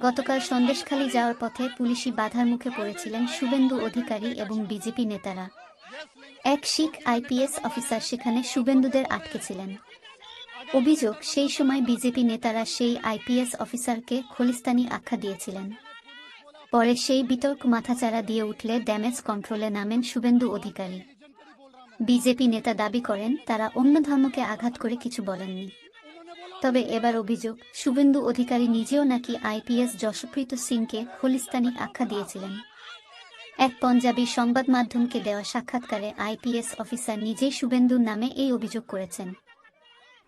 গতকাল সন্দেশখালী যাওয়ার পথে পুলিশি বাধার মুখে পড়েছিলেন শুভেন্দু অধিকারী এবং বিজেপি নেতারা। এক শিখ আইপিএস অফিসার সেখানে শুভেন্দুদের আটকেছিলেন অভিযোগ, সেই সময় বিজেপি নেতারা সেই আইপিএস অফিসারকে খলিস্তানি আখ্যা দিয়েছিলেন। পরে সেই বিতর্ক মাথাচাড়া দিয়ে উঠলে ড্যামেজ কন্ট্রোলে নামেন শুভেন্দু অধিকারী। বিজেপি নেতা দাবি করেন, তারা অন্য ধর্মকে আঘাত করে কিছু বলেননি। তবে এবার অভিযোগ, শুভেন্দু অধিকারী নিজেও নাকি আইপিএস যশপ্রীত সিংকে খলিস্তানি আখ্যা দিয়েছিলেন। এক পঞ্জাবি সংবাদ মাধ্যমকে দেওয়া সাক্ষাৎকারে আইপিএস অফিসার নিজেই শুভেন্দুর নামে এই অভিযোগ করেছেন।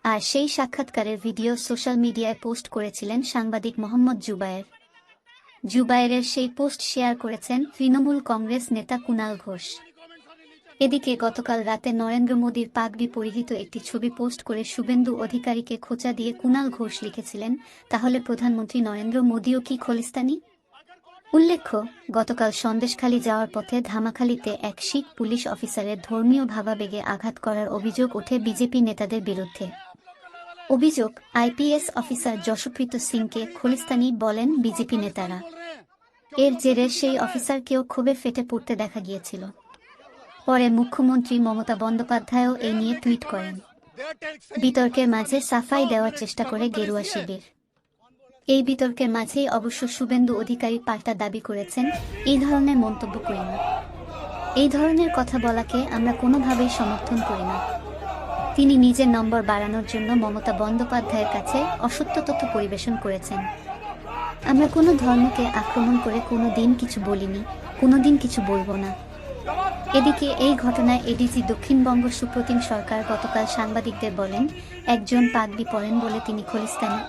আর সেই সাক্ষাৎকারের ভিডিও সোশ্যাল মিডিয়ায় পোস্ট করেছিলেন সাংবাদিক মোহাম্মদ জুবায়ের। জুবায়েরের সেই পোস্ট শেয়ার করেছেন তৃণমূল কংগ্রেস নেতা কুনাল ঘোষ। এদিকে গতকাল রাতে নরেন্দ্র মোদীর পাগড়ি পরিহিত একটি ছবি পোস্ট করে শুভেন্দু অধিকারীকে খোঁচা দিয়ে কুনাল ঘোষ লিখেছিলেন। তাহলে প্রধানমন্ত্রী নরেন্দ্র মোদীও কি খলিস্তানি? উল্লেখ্য, গতকাল সন্দেশখালী যাওয়ার পথে ধামাখালীতে এক শিখ পুলিশ অফিসারের ধর্মীয় ভাবাবেগে আঘাত করার অভিযোগ ওঠে বিজেপি নেতাদের বিরুদ্ধে। অভিযোগ, আইপিএস অফিসার যশপ্রীত সিংকে খলিস্তানি বলেন বিজেপি নেতারা। এর জেরে সেই অফিসারকেও ক্ষোভে ফেটে পড়তে দেখা গিয়েছিল। পরে মুখ্যমন্ত্রী মমতা বন্দ্যোপাধ্যায়ও এই নিয়ে টুইট করেন। বিতর্কের মাঝে সাফাই দেওয়ার চেষ্টা করে গেরুয়া শিবির। এই বিতর্কের মাঝেই অবশ্য শুভেন্দু অধিকারী পাল্টা দাবি করেছেন, এই ধরনের মন্তব্য করি না। এই ধরনের কথা বলাকে আমরা কোনোভাবেই সমর্থন করি না। তিনি নিজের নম্বর বাড়ানোর জন্য মমতা বন্দ্যোপাধ্যায়ের কাছে অসত্য তথ্য পরিবেশন করেছেন। আমরা কোনো ধর্মকে আক্রমণ করে কোনো দিন কিছু বলিনি, কোনো দিন কিছু বলব না। এদিকে এই ঘটনায় এডিজি দক্ষিণবঙ্গ সুপ্রতিম সরকার গতকাল সাংবাদিকদের বলেন, একজন পাগড়ি পড়েন বলে তিনি খলিস্তানি।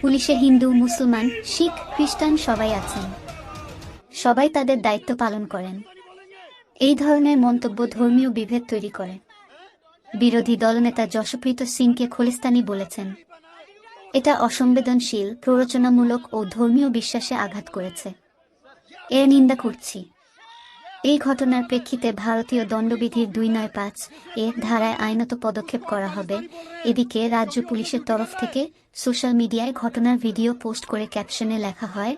পুলিশে হিন্দু, মুসলমান, শিখ, খ্রিস্টান সবাই আছেন। সবাই তাদের দায়িত্ব পালন করেন। এই ধরনের মন্তব্য ধর্মীয় বিভেদ তৈরি করে। বিরোধী দলনেতা যশপ্রীত সিংকে খলিস্তানি বলেছেন, এটা অসংবেদনশীল, প্ররোচনামূলক ও ধর্মীয় বিশ্বাসে আঘাত করেছে। এর নিন্দা করছি। এই ঘটনার প্রেক্ষিতে ভারতীয় দণ্ডবিধির দুই নয় পাঁচ এ ধারায় আইনত পদক্ষেপ করা হবে। এদিকে রাজ্য পুলিশের তরফ থেকে সোশ্যাল মিডিয়ায় ঘটনার ভিডিও পোস্ট করে ক্যাপশনে লেখা হয়,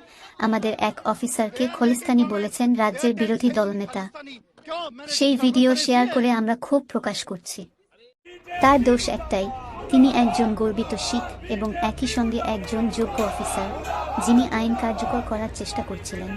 আমাদের এক অফিসারকে খলিস্তানি বলেছেন রাজ্যের বিরোধী দলনেতা। সেই ভিডিও শেয়ার করে আমরা ক্ষোভ প্রকাশ করছি। তার দোষ একটাই, তিনি একজন গর্বিত শিখ এবং একই সঙ্গে একজন যোগ্য অফিসার, যিনি আইন কার্যকর করার চেষ্টা করছিলেন।